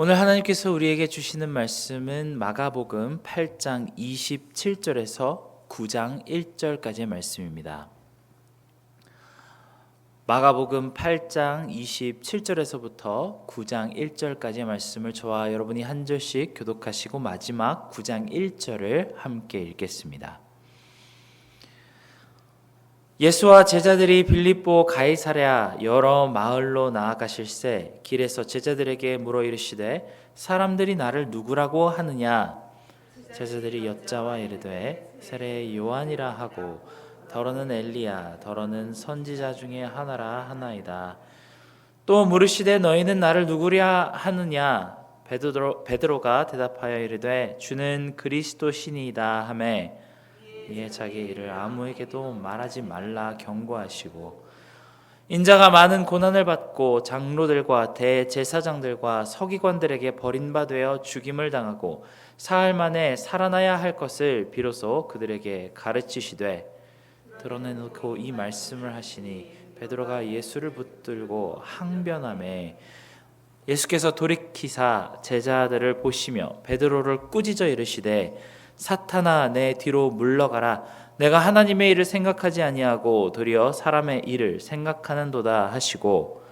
오늘 하나님께서 우리에게 주시는 말씀은 마가복음 8장 27절에서 9장 1절까지의 말씀입니다. 마가복음 8장 27절에서부터 9장 1절까지의 말씀을 저와 여러분이 한 절씩 교독하시고 마지막 9장 1절을 함께 읽겠습니다. 예수와 제자들이 빌립보 가이사랴 여러 마을로 나아가실새 길에서 제자들에게 물어 이르시되 사람들이 나를 누구라고 하느냐? 제자들이 여자와 이르되 세례 요한이라 하고 더러는 엘리야 더러는 선지자 중에 하나라 하나이다. 또 물으시되 너희는 나를 누구랴 하느냐? 베드로 베드로가 대답하여 이르되 주는 그리스도 신이다 하매 이에 자기 일을 아무에게도 말하지 말라 경고하시고 인자가 많은 고난을 받고 장로들과 대제사장들과 서기관들에게 버림받아 죽임을 당하고 사흘 만에 살아나야 할 것을 비로소 그들에게 가르치시되 드러내놓고 이 말씀을 하시니 베드로가 예수를 붙들고 항변함에 예수께서 돌이키사 제자들을 보시며 베드로를 꾸짖어 이르시되 사탄아 내 뒤로 물러가라. 내가 하나님의 일을 생각하지 아니하고 도리어 사람의 일을 생각하는도다 하시고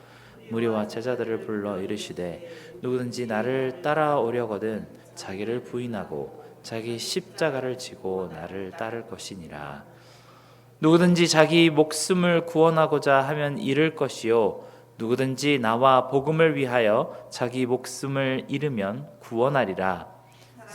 무리와 제자들을 불러 이르시되 누구든지 나를 따라오려거든 자기를 부인하고 자기 십자가를 지고 나를 따를 것이니라. 누구든지 자기 목숨을 구원하고자 하면 잃을 것이요. 누구든지 나와 복음을 위하여 자기 목숨을 잃으면 구원하리라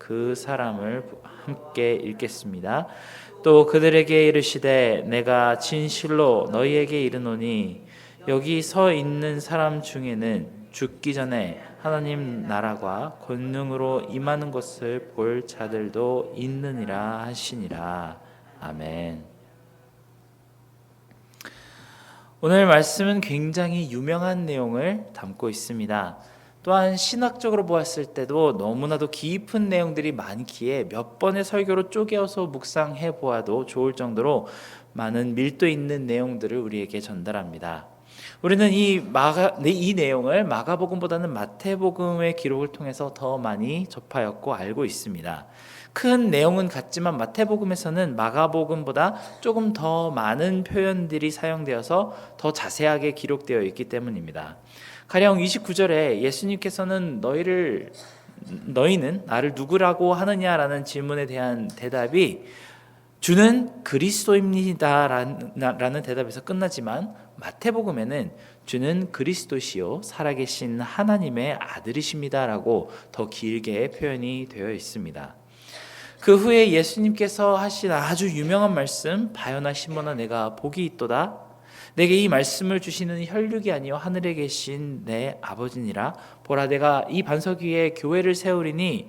그 사람을 함께 읽겠습니다. 또 그들에게 이르시되 내가 진실로 너희에게 이르노니 여기 서 있는 사람 중에는 죽기 전에 하나님 나라가 권능으로 임하는 것을 볼 자들도 있느니라 하시니라 아멘. 오늘 말씀은 굉장히 유명한 내용을 담고 있습니다. 또한 신학적으로 보았을 때도 너무나도 깊은 내용들이 많기에 몇 번의 설교로 쪼개어서 묵상해 보아도 좋을 정도로 많은 밀도 있는 내용들을 우리에게 전달합니다. 우리는 이 마가 이 내용을 마가복음보다는 마태복음의 기록을 통해서 더 많이 접하였고 알고 있습니다. 큰 내용은 같지만 마태복음에서는 마가복음보다 조금 더 많은 표현들이 사용되어서 더 자세하게 기록되어 있기 때문입니다. 가령 29절에 예수님께서는 너희를 너희는 나를 누구라고 하느냐라는 질문에 대한 대답이 주는 그리스도입니다라는 대답에서 끝나지만 마태복음에는 주는 그리스도시요 살아계신 하나님의 아들이십니다라고 더 길게 표현이 되어 있습니다. 그 후에 예수님께서 하신 아주 유명한 말씀 바요나 시모나 내가 복이 있도다 내게 이 말씀을 주시는 혈육이 아니요 하늘에 계신 내 아버지니라 보라 내가 이 반석 위에 교회를 세우리니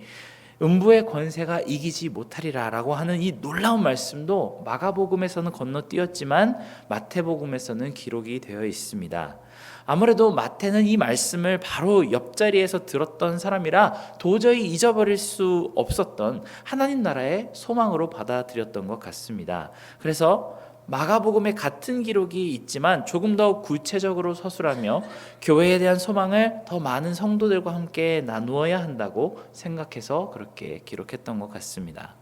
음부의 권세가 이기지 못하리라라고 하는 이 놀라운 말씀도 마가복음에서는 건너뛰었지만 마태복음에서는 기록이 되어 있습니다. 아무래도 마태는 이 말씀을 바로 옆자리에서 들었던 사람이라 도저히 잊어버릴 수 없었던 하나님 나라의 소망으로 받아들였던 것 같습니다. 그래서 마가복음에 같은 기록이 있지만 조금 더 구체적으로 서술하며 교회에 대한 소망을 더 많은 성도들과 함께 나누어야 한다고 생각해서 그렇게 기록했던 것 같습니다.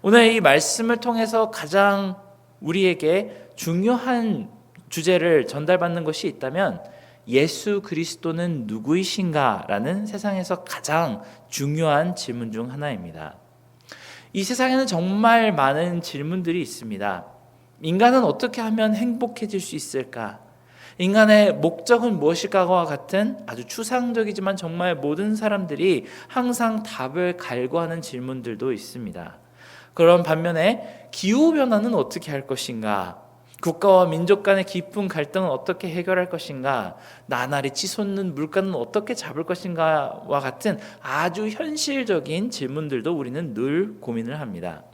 오늘 이 말씀을 통해서 가장 우리에게 중요한 주제를 전달받는 것이 있다면 예수 그리스도는 누구이신가라는 세상에서 가장 중요한 질문 중 하나입니다. 이 세상에는 정말 많은 질문들이 있습니다. 인간은 어떻게 하면 행복해질 수 있을까? 인간의 목적은 무엇일까와 같은 아주 추상적이지만 정말 모든 사람들이 항상 답을 갈구하는 질문들도 있습니다. 그런 반면에 기후변화는 어떻게 할 것인가? 국가와 민족 간의 깊은 갈등은 어떻게 해결할 것인가? 나날이 치솟는 물가는 어떻게 잡을 것인가와 같은 아주 현실적인 질문들도 우리는 늘 고민을 합니다.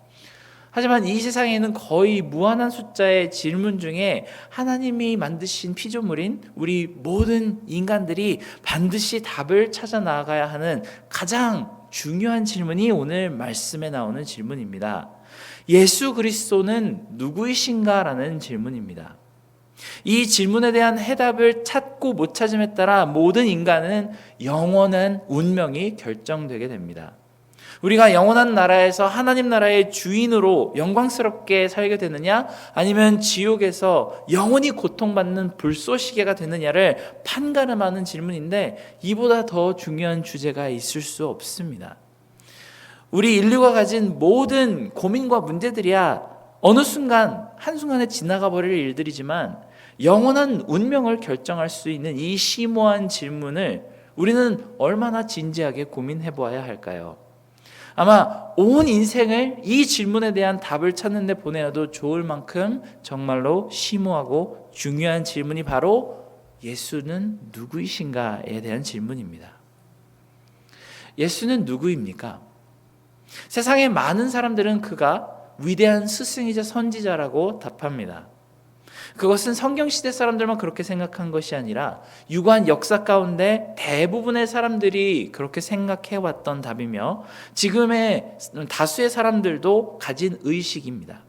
하지만 이 세상에는 거의 무한한 숫자의 질문 중에 하나님이 만드신 피조물인 우리 모든 인간들이 반드시 답을 찾아 나가야 하는 가장 중요한 질문이 오늘 말씀에 나오는 질문입니다. 예수 그리스도는 누구이신가라는 질문입니다. 이 질문에 대한 해답을 찾고 못 찾음에 따라 모든 인간은 영원한 운명이 결정되게 됩니다. 우리가 영원한 나라에서 하나님 나라의 주인으로 영광스럽게 살게 되느냐 아니면 지옥에서 영원히 고통받는 불쏘시개가 되느냐를 판가름하는 질문인데 이보다 더 중요한 주제가 있을 수 없습니다. 우리 인류가 가진 모든 고민과 문제들이야 어느 순간 한순간에 지나가 버릴 일들이지만 영원한 운명을 결정할 수 있는 이 심오한 질문을 우리는 얼마나 진지하게 고민해 보아야 할까요? 아마 온 인생을 이 질문에 대한 답을 찾는 데 보내도 좋을 만큼 정말로 심오하고 중요한 질문이 바로 예수는 누구이신가에 대한 질문입니다. 예수는 누구입니까? 세상의 많은 사람들은 그가 위대한 스승이자 선지자라고 답합니다. 그것은 성경시대 사람들만 그렇게 생각한 것이 아니라 유관 역사 가운데 대부분의 사람들이 그렇게 생각해 왔던 답이며 지금의 다수의 사람들도 가진 의식입니다.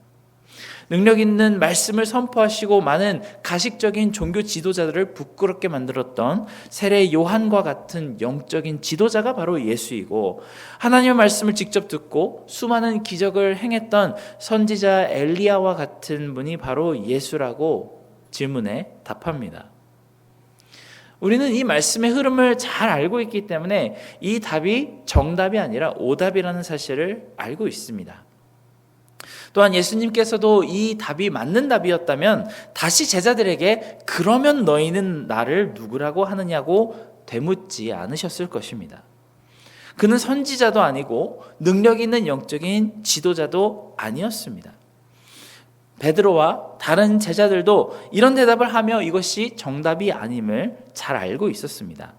능력 있는 말씀을 선포하시고 많은 가식적인 종교 지도자들을 부끄럽게 만들었던 세례 요한과 같은 영적인 지도자가 바로 예수이고 하나님의 말씀을 직접 듣고 수많은 기적을 행했던 선지자 엘리야와 같은 분이 바로 예수라고 질문에 답합니다. 우리는 이 말씀의 흐름을 잘 알고 있기 때문에 이 답이 정답이 아니라 오답이라는 사실을 알고 있습니다. 또한 예수님께서도 이 답이 맞는 답이었다면 다시 제자들에게 그러면 너희는 나를 누구라고 하느냐고 되묻지 않으셨을 것입니다. 그는 선지자도 아니고 능력 있는 영적인 지도자도 아니었습니다. 베드로와 다른 제자들도 이런 대답을 하며 이것이 정답이 아님을 잘 알고 있었습니다.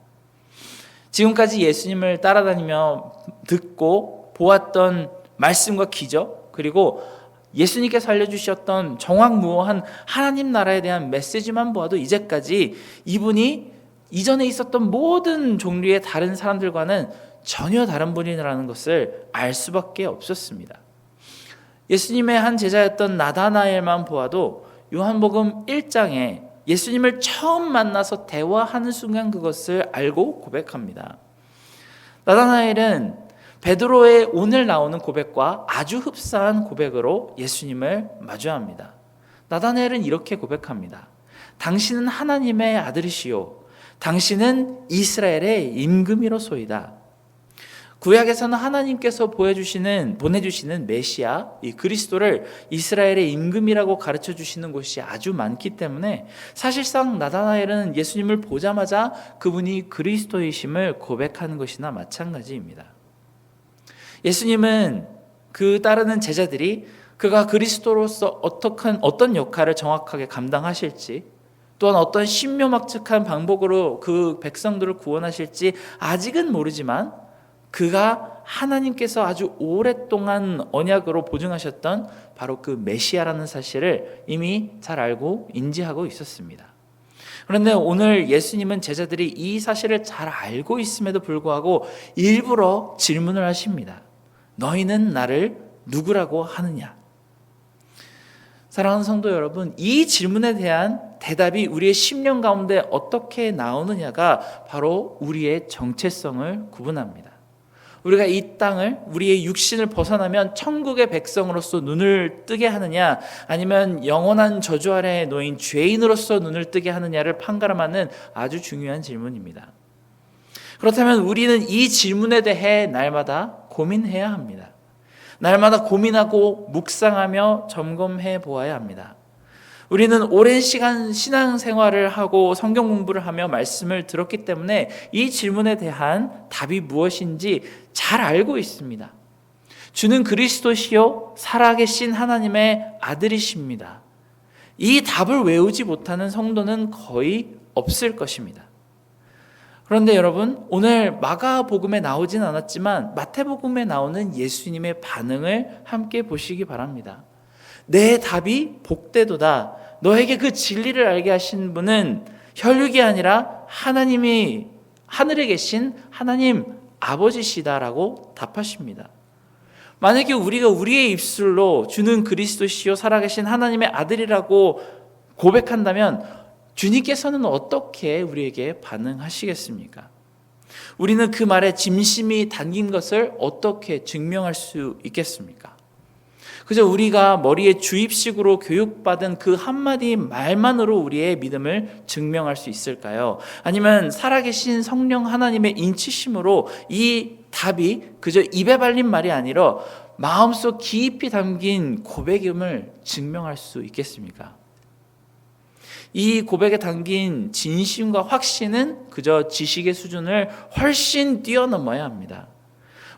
지금까지 예수님을 따라다니며 듣고 보았던 말씀과 기적 그리고 예수님께서 알려주셨던 정확무어한 하나님 나라에 대한 메시지만 보아도 이제까지 이분이 이전에 있었던 모든 종류의 다른 사람들과는 전혀 다른 분이라는 것을 알 수밖에 없었습니다. 예수님의 한 제자였던 나다나엘만 보아도 요한복음 1장에 예수님을 처음 만나서 대화하는 순간 그것을 알고 고백합니다. 나다나엘은 베드로의 오늘 나오는 고백과 아주 흡사한 고백으로 예수님을 마주합니다. 나다나엘은 이렇게 고백합니다. 당신은 하나님의 아들이시요. 당신은 이스라엘의 임금이로소이다. 구약에서는 하나님께서 보여주시는 보내주시는 메시아 이 그리스도를 이스라엘의 임금이라고 가르쳐 주시는 곳이 아주 많기 때문에 사실상 나다나엘은 예수님을 보자마자 그분이 그리스도이심을 고백하는 것이나 마찬가지입니다. 예수님은 그 따르는 제자들이 그가 그리스도로서 어떻게 어떤 역할을 정확하게 감당하실지 또한 어떤 신묘막측한 방법으로 그 백성들을 구원하실지 아직은 모르지만 그가 하나님께서 아주 오랫동안 언약으로 보증하셨던 바로 그 메시아라는 사실을 이미 잘 알고 인지하고 있었습니다. 그런데 오늘 예수님은 제자들이 이 사실을 잘 알고 있음에도 불구하고 일부러 질문을 하십니다. 너희는 나를 누구라고 하느냐? 사랑하는 성도 여러분, 이 질문에 대한 대답이 우리의 심령 가운데 어떻게 나오느냐가 바로 우리의 정체성을 구분합니다. 우리가 이 땅을 우리의 육신을 벗어나면 천국의 백성으로서 눈을 뜨게 하느냐 아니면 영원한 저주 아래에 놓인 죄인으로서 눈을 뜨게 하느냐를 판가름하는 아주 중요한 질문입니다. 그렇다면 우리는 이 질문에 대해 날마다 고민해야 합니다. 날마다 고민하고 묵상하며 점검해 보아야 합니다. 우리는 오랜 시간 신앙 생활을 하고 성경 공부를 하며 말씀을 들었기 때문에 이 질문에 대한 답이 무엇인지 잘 알고 있습니다. 주는 그리스도시요 살아계신 하나님의 아들이십니다. 이 답을 외우지 못하는 성도는 거의 없을 것입니다. 그런데 여러분, 오늘 마가복음에 나오진 않았지만 마태복음에 나오는 예수님의 반응을 함께 보시기 바랍니다. 내 답이 복되도다. 너에게 그 진리를 알게 하신 분은 혈육이 아니라 하나님이 하늘에 계신 하나님 아버지시다라고 답하십니다. 만약에 우리가 우리의 입술로 주는 그리스도시요 살아계신 하나님의 아들이라고 고백한다면 주님께서는 어떻게 우리에게 반응하시겠습니까? 우리는 그 말에 짐심이 담긴 것을 어떻게 증명할 수 있겠습니까? 그저 우리가 머리에 주입식으로 교육받은 그 한마디 말만으로 우리의 믿음을 증명할 수 있을까요? 아니면 살아계신 성령 하나님의 인치심으로 이 답이 그저 입에 발린 말이 아니라 마음속 깊이 담긴 고백임을 증명할 수 있겠습니까? 이 고백에 담긴 진심과 확신은 그저 지식의 수준을 훨씬 뛰어넘어야 합니다.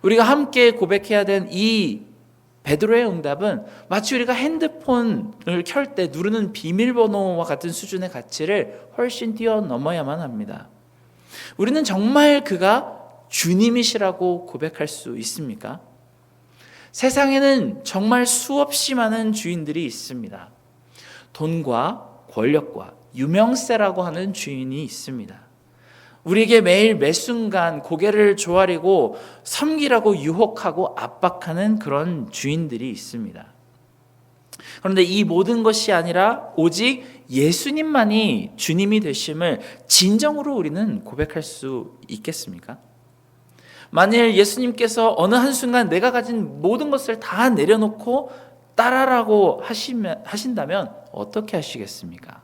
우리가 함께 고백해야 된 이 베드로의 응답은 마치 우리가 핸드폰을 켤 때 누르는 비밀번호와 같은 수준의 가치를 훨씬 뛰어넘어야만 합니다. 우리는 정말 그가 주님이시라고 고백할 수 있습니까? 세상에는 정말 수없이 많은 주인들이 있습니다. 돈과 권력과 유명세라고 하는 주인이 있습니다. 우리에게 매일 매 순간 고개를 조아리고 섬기라고 유혹하고 압박하는 그런 주인들이 있습니다. 그런데 이 모든 것이 아니라 오직 예수님만이 주님이 되심을 진정으로 우리는 고백할 수 있겠습니까? 만일 예수님께서 어느 한순간 내가 가진 모든 것을 다 내려놓고 따라라고 하시면, 하신다면 어떻게 하시겠습니까?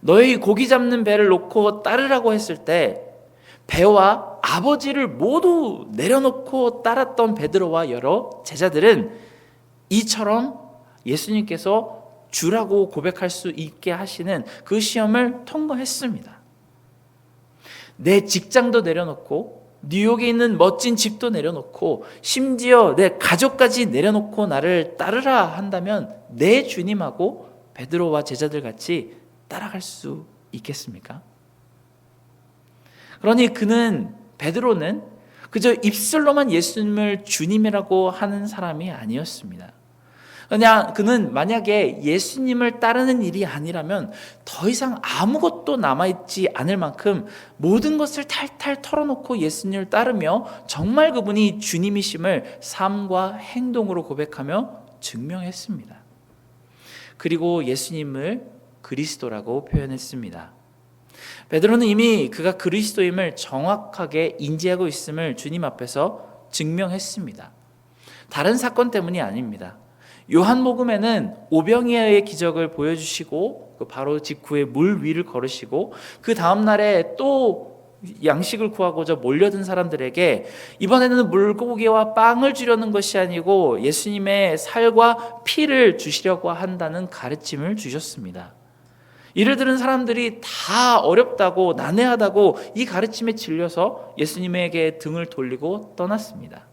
너희 고기 잡는 배를 놓고 따르라고 했을 때 배와 아버지를 모두 내려놓고 따랐던 베드로와 여러 제자들은 이처럼 예수님께서 주라고 고백할 수 있게 하시는 그 시험을 통과했습니다. 내 직장도 내려놓고 뉴욕에 있는 멋진 집도 내려놓고 심지어 내 가족까지 내려놓고 나를 따르라 한다면 내 주님하고 베드로와 제자들 같이 따라갈 수 있겠습니까? 그러니 그는 베드로는 그저 입술로만 예수님을 주님이라고 하는 사람이 아니었습니다. 그냥 그는 만약에 예수님을 따르는 일이 아니라면 더 이상 아무것도 남아있지 않을 만큼 모든 것을 탈탈 털어놓고 예수님을 따르며 정말 그분이 주님이심을 삶과 행동으로 고백하며 증명했습니다. 그리고 예수님을 그리스도라고 표현했습니다. 베드로는 이미 그가 그리스도임을 정확하게 인지하고 있음을 주님 앞에서 증명했습니다. 다른 사건 때문이 아닙니다. 요한복음에는 오병이어의 기적을 보여주시고 그 바로 직후에 물 위를 걸으시고 그 다음 날에 또 양식을 구하고자 몰려든 사람들에게 이번에는 물고기와 빵을 주려는 것이 아니고 예수님의 살과 피를 주시려고 한다는 가르침을 주셨습니다. 이를 들은 사람들이 다 어렵다고 난해하다고 이 가르침에 질려서 예수님에게 등을 돌리고 떠났습니다.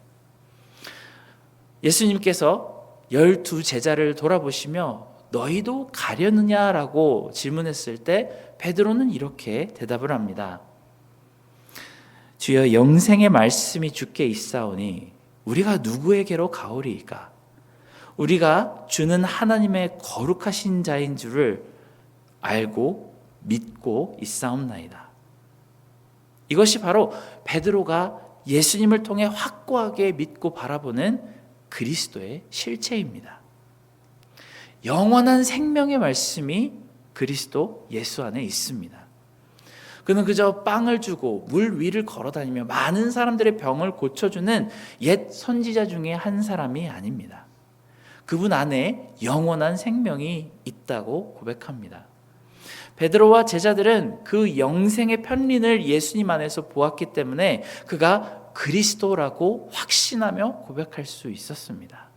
예수님께서 열두 제자를 돌아보시며 너희도 가려느냐라고 질문했을 때 베드로는 이렇게 대답을 합니다. 주여 영생의 말씀이 주께 있사오니 우리가 누구에게로 가오리이까? 우리가 주는 하나님의 거룩하신 자인 줄을 알고 믿고 있사옵나이다. 이것이 바로 베드로가 예수님을 통해 확고하게 믿고 바라보는 그리스도의 실체입니다. 영원한 생명의 말씀이 그리스도 예수 안에 있습니다. 그는 그저 빵을 주고 물 위를 걸어 다니며 많은 사람들의 병을 고쳐주는 옛 선지자 중에 한 사람이 아닙니다. 그분 안에 영원한 생명이 있다고 고백합니다. 베드로와 제자들은 그 영생의 편린을 예수님 안에서 보았기 때문에 그가 그리스도라고 확신하며 고백할 수 있었습니다.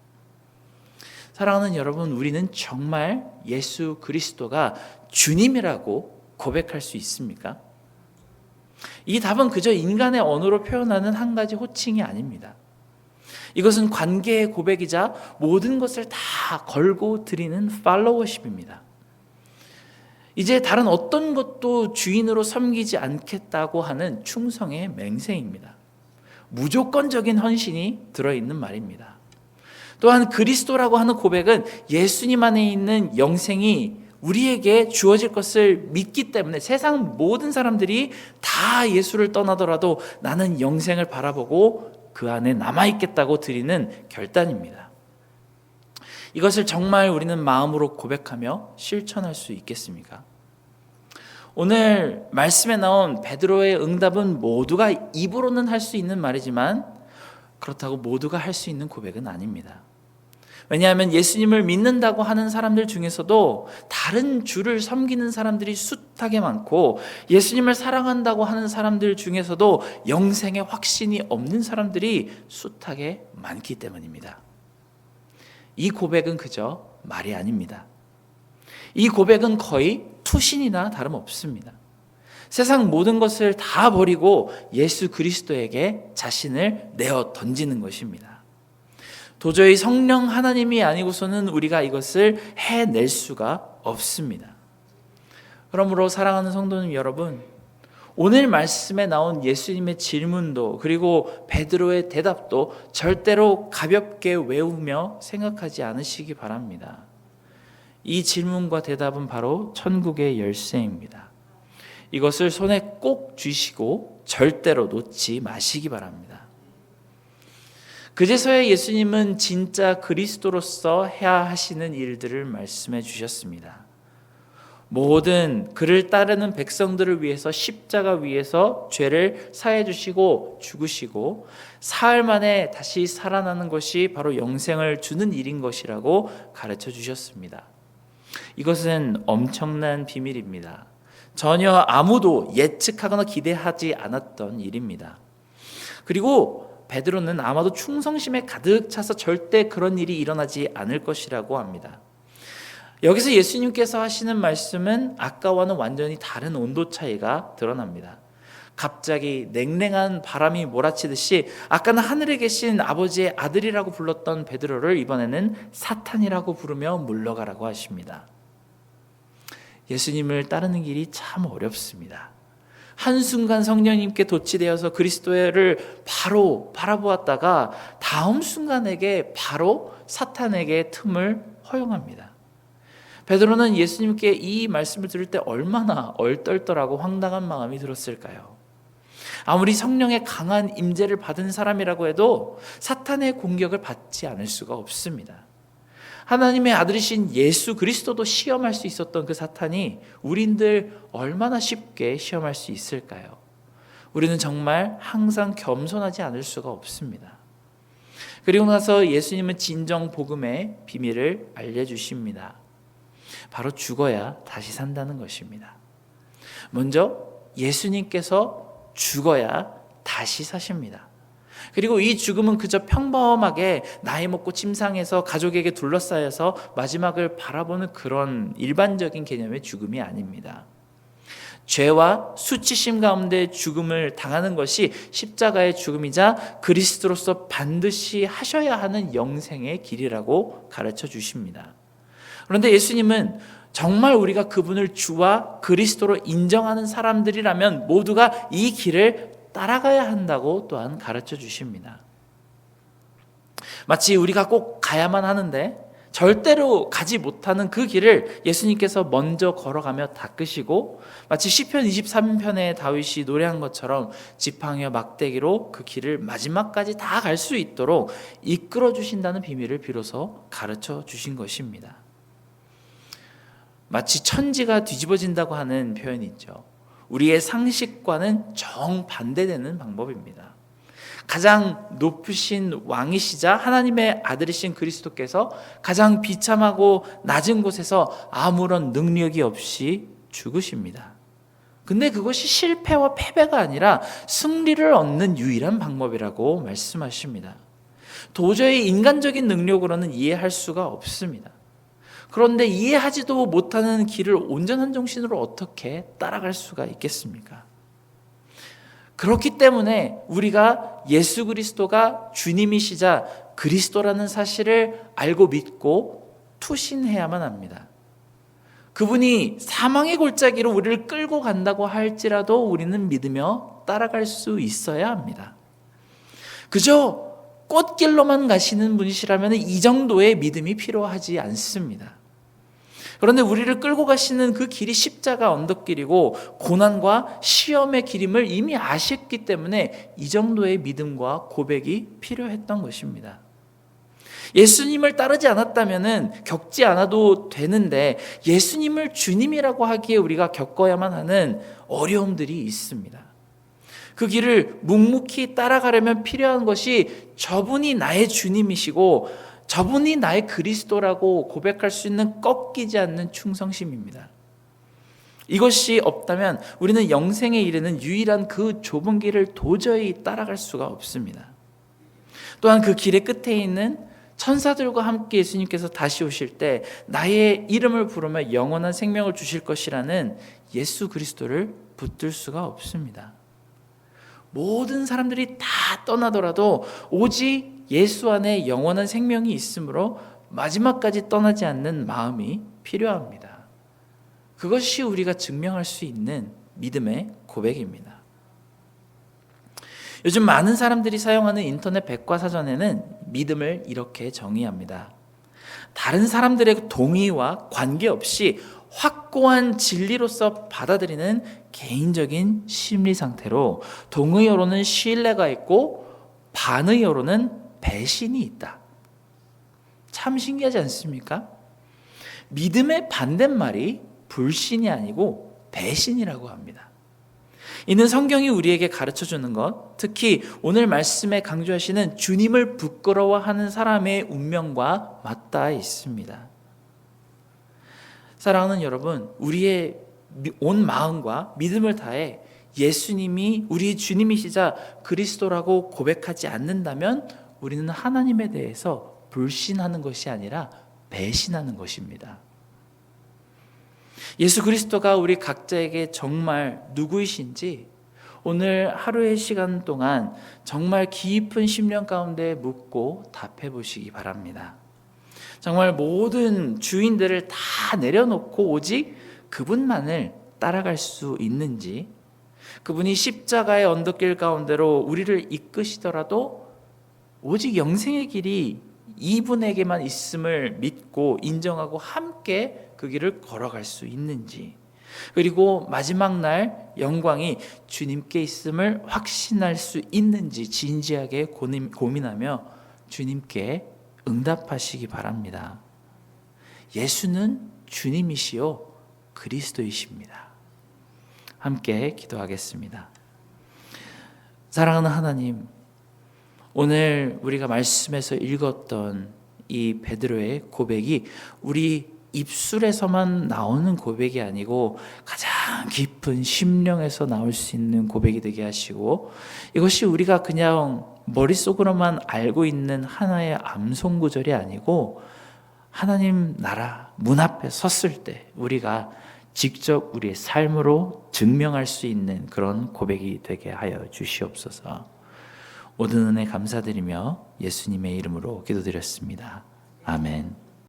사랑하는 여러분, 우리는 정말 예수 그리스도가 주님이라고 고백할 수 있습니까? 이 답은 그저 인간의 언어로 표현하는 한 가지 호칭이 아닙니다. 이것은 관계의 고백이자 모든 것을 다 걸고 드리는 팔로워십입니다. 이제 다른 어떤 것도 주인으로 섬기지 않겠다고 하는 충성의 맹세입니다. 무조건적인 헌신이 들어있는 말입니다. 또한 그리스도라고 하는 고백은 예수님 안에 있는 영생이 우리에게 주어질 것을 믿기 때문에 세상 모든 사람들이 다 예수를 떠나더라도 나는 영생을 바라보고 그 안에 남아있겠다고 드리는 결단입니다. 이것을 정말 우리는 마음으로 고백하며 실천할 수 있겠습니까? 오늘 말씀에 나온 베드로의 응답은 모두가 입으로는 할 수 있는 말이지만 그렇다고 모두가 할 수 있는 고백은 아닙니다. 왜냐하면 예수님을 믿는다고 하는 사람들 중에서도 다른 주를 섬기는 사람들이 숱하게 많고 예수님을 사랑한다고 하는 사람들 중에서도 영생의 확신이 없는 사람들이 숱하게 많기 때문입니다. 이 고백은 그저 말이 아닙니다. 이 고백은 거의 투신이나 다름없습니다. 세상 모든 것을 다 버리고 예수 그리스도에게 자신을 내어 던지는 것입니다. 도저히 성령 하나님이 아니고서는 우리가 이것을 해낼 수가 없습니다. 그러므로 사랑하는 성도님 여러분, 오늘 말씀에 나온 예수님의 질문도 그리고 베드로의 대답도 절대로 가볍게 외우며 생각하지 않으시기 바랍니다. 이 질문과 대답은 바로 천국의 열쇠입니다. 이것을 손에 꼭 쥐시고 절대로 놓지 마시기 바랍니다. 그제서야 예수님은 진짜 그리스도로서 해야 하시는 일들을 말씀해 주셨습니다. 모든 그를 따르는 백성들을 위해서 십자가 위에서 죄를 사해 주시고 죽으시고 사흘 만에 다시 살아나는 것이 바로 영생을 주는 일인 것이라고 가르쳐 주셨습니다. 이것은 엄청난 비밀입니다. 전혀 아무도 예측하거나 기대하지 않았던 일입니다. 그리고 베드로는 아마도 충성심에 가득 차서 절대 그런 일이 일어나지 않을 것이라고 합니다. 여기서 예수님께서 하시는 말씀은 아까와는 완전히 다른 온도 차이가 드러납니다. 갑자기 냉랭한 바람이 몰아치듯이 아까는 하늘에 계신 아버지의 아들이라고 불렀던 베드로를 이번에는 사탄이라고 부르며 물러가라고 하십니다. 예수님을 따르는 길이 참 어렵습니다. 한순간 성령님께 도취되어서 그리스도를 바로 바라보았다가 다음 순간에게 바로 사탄에게 틈을 허용합니다. 베드로는 예수님께 이 말씀을 들을 때 얼마나 얼떨떨하고 황당한 마음이 들었을까요? 아무리 성령의 강한 임재를 받은 사람이라고 해도 사탄의 공격을 받지 않을 수가 없습니다. 하나님의 아들이신 예수 그리스도도 시험할 수 있었던 그 사탄이 우린들 얼마나 쉽게 시험할 수 있을까요? 우리는 정말 항상 겸손하지 않을 수가 없습니다. 그리고 나서 예수님은 진정 복음의 비밀을 알려주십니다. 바로 죽어야 다시 산다는 것입니다. 먼저 예수님께서 죽어야 다시 사십니다. 그리고 이 죽음은 그저 평범하게 나이 먹고 침상에서 가족에게 둘러싸여서 마지막을 바라보는 그런 일반적인 개념의 죽음이 아닙니다. 죄와 수치심 가운데 죽음을 당하는 것이 십자가의 죽음이자 그리스도로서 반드시 하셔야 하는 영생의 길이라고 가르쳐 주십니다. 그런데 예수님은 정말 우리가 그분을 주와 그리스도로 인정하는 사람들이라면 모두가 이 길을 따라가야 한다고 또한 가르쳐 주십니다. 마치 우리가 꼭 가야만 하는데 절대로 가지 못하는 그 길을 예수님께서 먼저 걸어가며 닦으시고 마치 시편 23편에 다윗이 노래한 것처럼 지팡이와 막대기로 그 길을 마지막까지 다 갈 수 있도록 이끌어 주신다는 비밀을 비로소 가르쳐 주신 것입니다. 마치 천지가 뒤집어진다고 하는 표현이 있죠. 우리의 상식과는 정반대되는 방법입니다. 가장 높으신 왕이시자 하나님의 아들이신 그리스도께서 가장 비참하고 낮은 곳에서 아무런 능력이 없이 죽으십니다. 근데 그것이 실패와 패배가 아니라 승리를 얻는 유일한 방법이라고 말씀하십니다. 도저히 인간적인 능력으로는 이해할 수가 없습니다. 그런데 이해하지도 못하는 길을 온전한 정신으로 어떻게 따라갈 수가 있겠습니까? 그렇기 때문에 우리가 예수 그리스도가 주님이시자 그리스도라는 사실을 알고 믿고 투신해야만 합니다. 그분이 사망의 골짜기로 우리를 끌고 간다고 할지라도 우리는 믿으며 따라갈 수 있어야 합니다. 그저 꽃길로만 가시는 분이시라면 이 정도의 믿음이 필요하지 않습니다. 그런데 우리를 끌고 가시는 그 길이 십자가 언덕길이고 고난과 시험의 길임을 이미 아셨기 때문에 이 정도의 믿음과 고백이 필요했던 것입니다. 예수님을 따르지 않았다면 겪지 않아도 되는데 예수님을 주님이라고 하기에 우리가 겪어야만 하는 어려움들이 있습니다. 그 길을 묵묵히 따라가려면 필요한 것이 저분이 나의 주님이시고 저분이 나의 그리스도라고 고백할 수 있는 꺾이지 않는 충성심입니다. 이것이 없다면 우리는 영생에 이르는 유일한 그 좁은 길을 도저히 따라갈 수가 없습니다. 또한 그 길의 끝에 있는 천사들과 함께 예수님께서 다시 오실 때 나의 이름을 부르며 영원한 생명을 주실 것이라는 예수 그리스도를 붙들 수가 없습니다. 모든 사람들이 다 떠나더라도 오직 예수 안에 영원한 생명이 있으므로 마지막까지 떠나지 않는 마음이 필요합니다. 그것이 우리가 증명할 수 있는 믿음의 고백입니다. 요즘 많은 사람들이 사용하는 인터넷 백과사전에는 믿음을 이렇게 정의합니다. 다른 사람들의 동의와 관계없이 확고한 진리로서 받아들이는 개인적인 심리 상태로 동의어로는 신뢰가 있고 반의어로는 배신이 있다. 참 신기하지 않습니까? 믿음의 반대말이 불신이 아니고 배신이라고 합니다. 이는 성경이 우리에게 가르쳐 주는 것, 특히 오늘 말씀에 강조하시는 주님을 부끄러워하는 사람의 운명과 맞닿아 있습니다. 사랑하는 여러분, 우리의 온 마음과 믿음을 다해 예수님이 우리 주님이시자 그리스도라고 고백하지 않는다면 우리는 하나님에 대해서 불신하는 것이 아니라 배신하는 것입니다. 예수 그리스도가 우리 각자에게 정말 누구이신지 오늘 하루의 시간 동안 정말 깊은 심령 가운데 묻고 답해 보시기 바랍니다. 정말 모든 주인들을 다 내려놓고 오직 그분만을 따라갈 수 있는지 그분이 십자가의 언덕길 가운데로 우리를 이끄시더라도 오직 영생의 길이 이분에게만 있음을 믿고 인정하고 함께 그 길을 걸어갈 수 있는지 그리고 마지막 날 영광이 주님께 있음을 확신할 수 있는지 진지하게 고민하며 주님께 응답하시기 바랍니다. 예수는 주님이시요 그리스도이십니다. 함께 기도하겠습니다. 사랑하는 하나님, 오늘 우리가 말씀에서 읽었던 이 베드로의 고백이 우리 입술에서만 나오는 고백이 아니고 가장 깊은 심령에서 나올 수 있는 고백이 되게 하시고 이것이 우리가 그냥 머릿속으로만 알고 있는 하나의 암송 구절이 아니고 하나님 나라 문 앞에 섰을 때 우리가 직접 우리의 삶으로 증명할 수 있는 그런 고백이 되게 하여 주시옵소서. 모든 은혜 감사드리며 예수님의 이름으로 기도드렸습니다. 아멘.